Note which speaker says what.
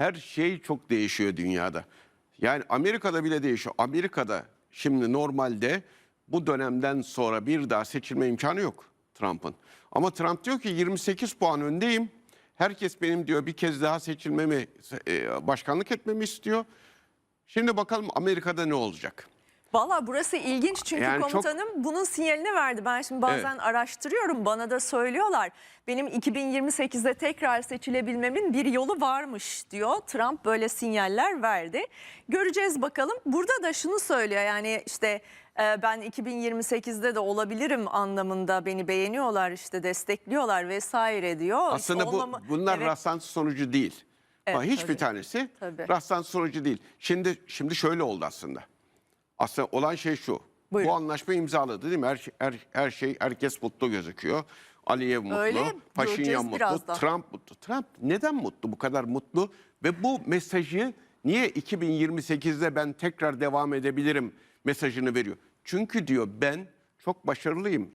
Speaker 1: her şey çok değişiyor dünyada. Yani Amerika'da bile değişiyor. Amerika'da şimdi normalde bu dönemden sonra bir daha seçilme imkanı yok Trump'ın. Ama Trump diyor ki 28 puan öndeyim. Herkes benim diyor bir kez daha seçilmemi, e, başkanlık etmemi istiyor. Şimdi bakalım Amerika'da ne olacak?
Speaker 2: Valla burası ilginç çünkü
Speaker 1: Yani çok-
Speaker 2: komutanım bunun sinyalini verdi. Ben şimdi bazen araştırıyorum bana da söylüyorlar. Benim 2028'de tekrar seçilebilmemin bir yolu varmış diyor. Trump böyle sinyaller verdi. Göreceğiz bakalım. Burada da şunu söylüyor yani işte e, ben 2028'de de olabilirim anlamında beni beğeniyorlar işte destekliyorlar vesaire diyor. İşte
Speaker 1: Aslında bu
Speaker 2: olmama-
Speaker 1: bunlar
Speaker 2: Evet,
Speaker 1: rastlantı sonucu değil.
Speaker 2: Evet,
Speaker 1: Hiçbir
Speaker 2: tabii.
Speaker 1: tanesi
Speaker 2: Tabii.
Speaker 1: rastlantı sonucu değil. Şimdi şimdi şöyle oldu aslında. Aslında olan şey şu.
Speaker 2: Buyurun.
Speaker 1: Bu anlaşma imzaladı değil mi? Her, şey- her, her şey herkes mutlu gözüküyor. Aliyev mutlu,
Speaker 2: Öyle,
Speaker 1: Paşinyan mutlu. Trump mutlu. Trump neden mutlu bu kadar mutlu? Ve bu mesajı niye 2028'de ben tekrar devam edebilirim mesajını veriyor? Çünkü diyor ben çok başarılıyım.